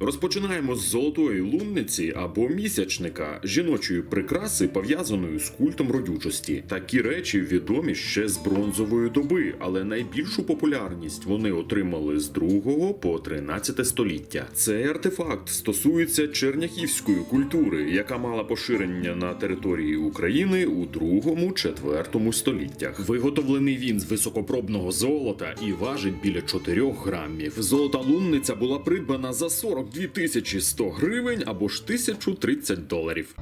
Розпочинаємо з золотої лунниці або місячника жіночої прикраси, пов'язаної з культом родючості. Такі речі відомі ще з бронзової доби, але найбільшу популярність вони отримали з 2 по 13 століття. Цей артефакт стосується черняхівської культури, яка мала поширення на території України у 2-4 століттях. Виготовлений він з високопробного золота і важить біля 4 грамів. Золота лунниця була придбана за 40 2100 гривень або ж 1030 доларів.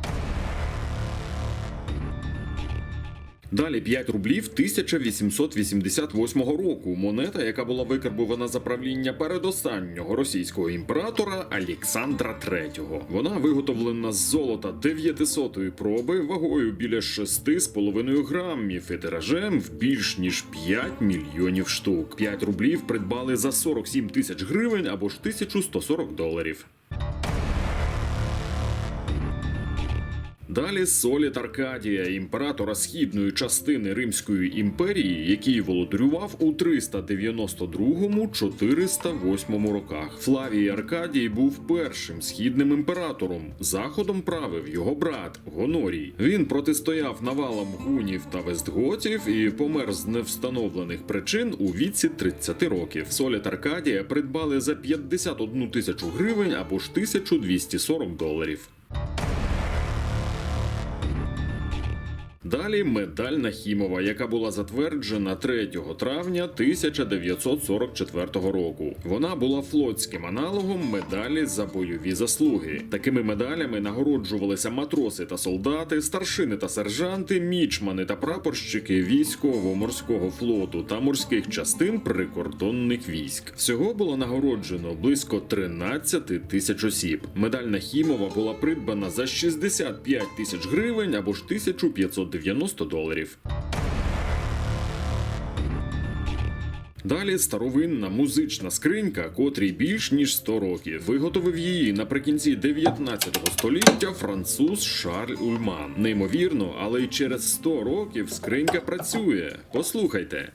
Далі 5 рублів 1888 року. Монета, яка була викарбована за правління передостаннього російського імператора Олександра III. Вона виготовлена з золота 900-ї проби вагою біля 6,5 грамів і тиражем в більш ніж 5 мільйонів штук. 5 рублів придбали за 47 тисяч гривень або ж 1140 доларів. Далі Соліт Аркадія, імператора східної частини Римської імперії, який володарював у 392-408 роках. Флавій Аркадій був першим східним імператором. Заходом правив його брат Гонорій. Він протистояв навалам гунів та вестготів і помер з невстановлених причин у віці 30 років. Соліт Аркадія придбали за 51 тисячу гривень або ж 1240 доларів. Далі медаль Нахімова, яка була затверджена 3 травня 1944 року. Вона була флотським аналогом медалі за бойові заслуги. Такими медалями нагороджувалися матроси та солдати, старшини та сержанти, мічмани та прапорщики військово-морського флоту та морських частин прикордонних військ. Всього було нагороджено близько 13 тисяч осіб. Медаль Нахімова була придбана за 65 тисяч гривень або ж 1500 90 доларів. Далі старовинна музична скринька, котрій більш ніж 100 років. Виготовив її наприкінці 19 століття француз Шарль Ульман. Неймовірно, але й через 100 років скринька працює. Послухайте.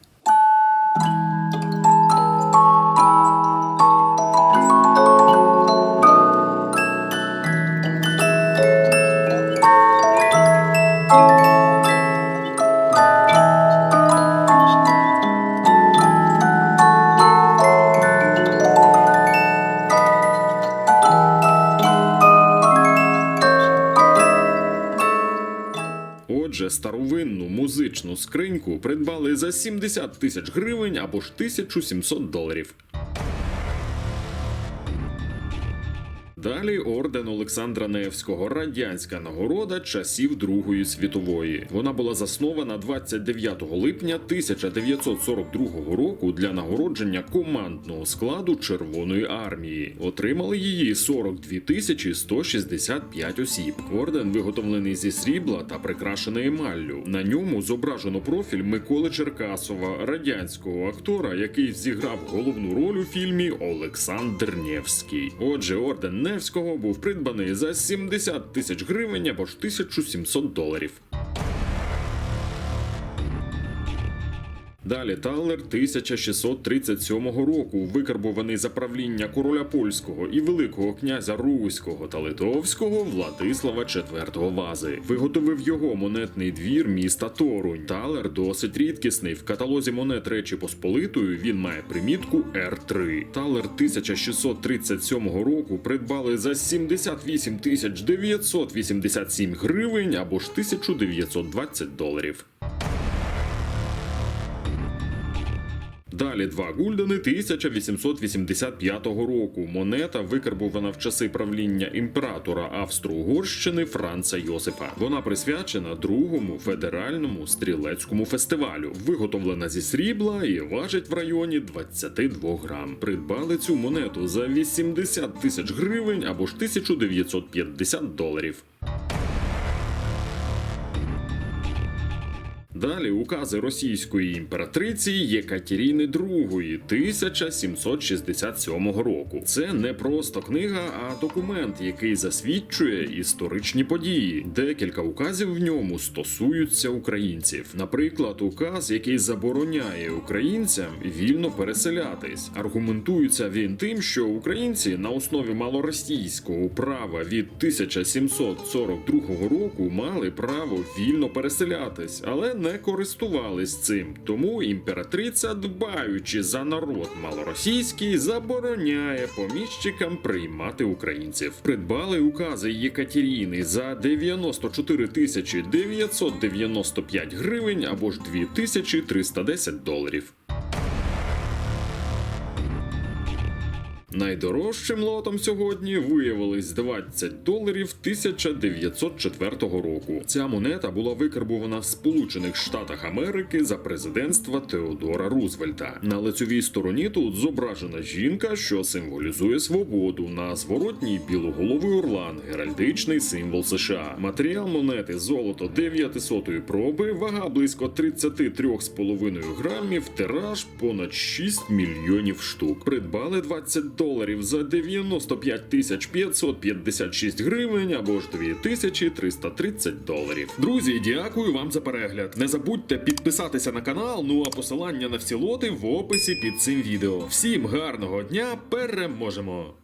Отже, старовинну музичну скриньку придбали за 70 тисяч гривень або ж 1700 доларів. Далі орден Олександра Невського, радянська нагорода часів Другої світової. Вона була заснована 29 липня 1942 року для нагородження командного складу Червоної армії. Отримали її 42 тисячі 165 осіб. Орден виготовлений зі срібла та прикрашений емаллю. На ньому зображено профіль Миколи Черкасова, радянського актора, який зіграв головну роль у фільмі Олександр Невський. Отже, орден Невського був придбаний за 70 тисяч гривень або ж 1700 доларів. Далі Талер 1637 року, викарбований за правління короля польського і великого князя Руського та Литовського Владислава IV Вази. Виготовив його монетний двір міста Торунь. Талер досить рідкісний. В каталозі монет Речі Посполитої він має примітку R3. Талер 1637 року придбали за 78 тисяч 987 гривень або ж 1920 доларів. Далі два гульдени 1885 року. Монета викарбована в часи правління імператора Австро-Угорщини Франца Йосифа. Вона присвячена другому федеральному стрілецькому фестивалю. Виготовлена зі срібла і важить в районі 22 грам. Придбали цю монету за 80 тисяч гривень або ж 1950 доларів. Далі укази російської імператриці Єкатеріни II 1767 року. Це не просто книга, а документ, який засвідчує історичні події. Декілька указів в ньому стосуються українців. Наприклад, указ, який забороняє українцям вільно переселятись. Аргументується він тим, що українці на основі малоросійського права від 1742 року мали право вільно переселятись, але не користувались цим. Тому імператриця, дбаючи за народ малоросійський, забороняє поміщикам приймати українців. Придбали укази Єкатеріни за 94 тисячі 995 гривень або ж 2310 доларів. Найдорожчим лотом сьогодні виявились 20 доларів 1904 року. Ця монета була викарбувана в Сполучених Штатах Америки за президентства Теодора Рузвельта. На лицевій стороні тут зображена жінка, що символізує свободу. На зворотній білоголовий орлан, геральдичний символ США. Матеріал монети золото 900 проби, вага близько 33,5 грамів, тираж понад 6 мільйонів штук. Придбали 20 доларів за 95 тисяч 556 гривень або ж 2330 доларів. Друзі, дякую вам за перегляд. Не забудьте підписатися на канал. Ну а посилання на всі лоти в описі під цим відео. Всім гарного дня, переможемо!